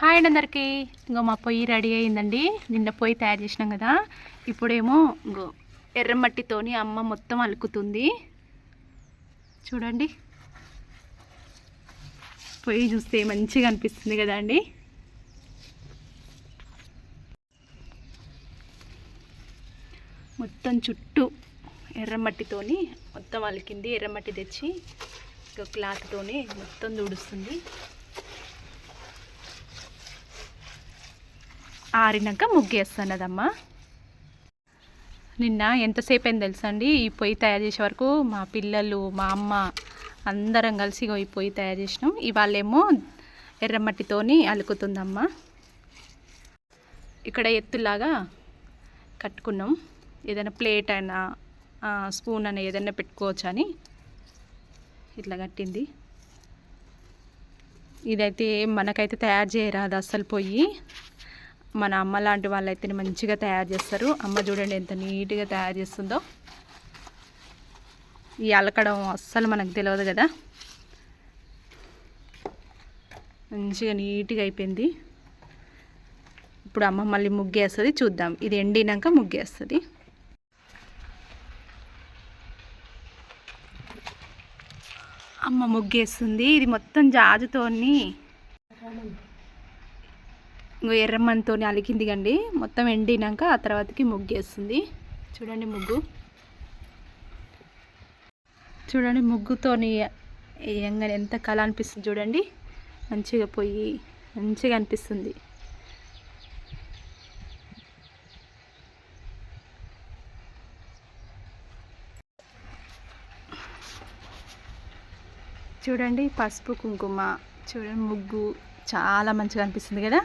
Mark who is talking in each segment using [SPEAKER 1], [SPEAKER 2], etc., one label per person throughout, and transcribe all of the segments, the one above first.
[SPEAKER 1] Hi అండి అందరికీ. ఇంకో మా పొయ్యి రెడీ అయిందండి. నిన్న పొయ్యి తయారు చేసినాం కదా. ఇప్పుడేమో ఇంకో ఎర్రమట్టితోని అమ్మ మొత్తం అలుకుతుంది. చూడండి. పొయ్యి చూస్తే మంచిగా అనిపిస్తుంది కదా అండి. మొత్తం చుట్టూ ఎర్రమట్టితోని మొత్తం అలికింది. ఎర్రమట్టి తెచ్చి ఒక క్లాత్తోని మొత్తం తుడుస్తుంది. ఆరినాక ముగ్గేస్తున్నదమ్మా. నిన్న ఎంతసేపు అయింది తెలుసా అండి ఈ పొయ్యి తయారు చేసే వరకు మా పిల్లలు మా అమ్మ అందరం కలిసి ఈ పొయ్యి తయారు చేసినాం. ఇవాళేమో ఎర్రమట్టితోని అలుకుతుందమ్మా. ఇక్కడ ఎత్తులాగా కట్టుకున్నాం. ఏదైనా ప్లేట్ అయినా స్పూన్ అయినా ఏదైనా పెట్టుకోవచ్చు అని ఇట్లా కట్టింది. ఇదైతే మనకైతే తయారు చేయరాదు అస్సలు పొయ్యి. మన అమ్మ లాంటి వాళ్ళైతే మంచిగా తయారు చేస్తారు. అమ్మ చూడండి ఎంత నీట్గా తయారు చేస్తుందో. ఈ అలకడం అస్సలు మనకు తెలియదు కదా. మంచిగా నీట్గా అయిపోయింది. ఇప్పుడు అమ్మ మళ్ళీ ముగ్గేస్తుంది. చూద్దాం. ఇది ఎండినాక ముగ్గేస్తుంది. అమ్మ ముగ్గేస్తుంది. ఇది మొత్తం జాజుతోని ఇంకో ఎర్రమ్మనితో అలికింది కండి. మొత్తం ఎండినాక ఆ తర్వాతకి ముగ్గేస్తుంది చూడండి ముగ్గు. చూడండి ముగ్గుతోని ఎంగని ఎంత కళ అనిపిస్తుంది చూడండి. మంచిగా పోయి మంచిగా అనిపిస్తుంది. చూడండి పసుపు కుంకుమ. చూడండి ముగ్గు చాలా మంచిగా అనిపిస్తుంది కదా.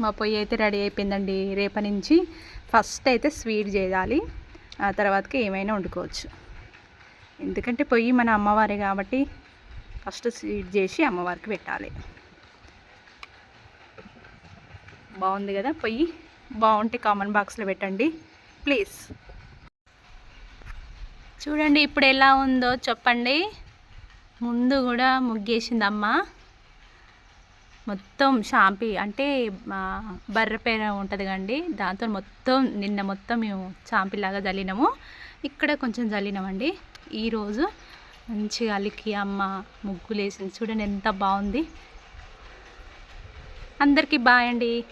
[SPEAKER 1] మా పొయ్యి అయితే రెడీ అయిపోయిందండి. రేపటి నుంచి ఫస్ట్ అయితే స్వీట్ చేయాలి. ఆ తర్వాతకి ఏమైనా వండుకోవచ్చు. ఎందుకంటే పొయ్యి మన అమ్మవారి కాబట్టి ఫస్ట్ స్వీట్ చేసి అమ్మవారికి పెట్టాలి. బాగుంది కదా పొయ్యి? బాగుంటే కామన్ బాక్స్లో పెట్టండి. ప్లీజ్. చూడండి ఇప్పుడు ఎలా ఉందో చెప్పండి. ముందు కూడా ముగ్గేసింది అమ్మ మొత్తం షాంపీ అంటే మా బర్రె పేర ఉంటుంది కండి దాంతో మొత్తం నిన్న మొత్తం మేము షాంపీలాగా చల్లినాము ఇక్కడ కొంచెం చల్లినామండి ఈరోజు మంచిగా అలికి అమ్మ ముగ్గులు వేసింది చూడండి ఎంత బాగుంది. అందరికీ బాయ్ అండి.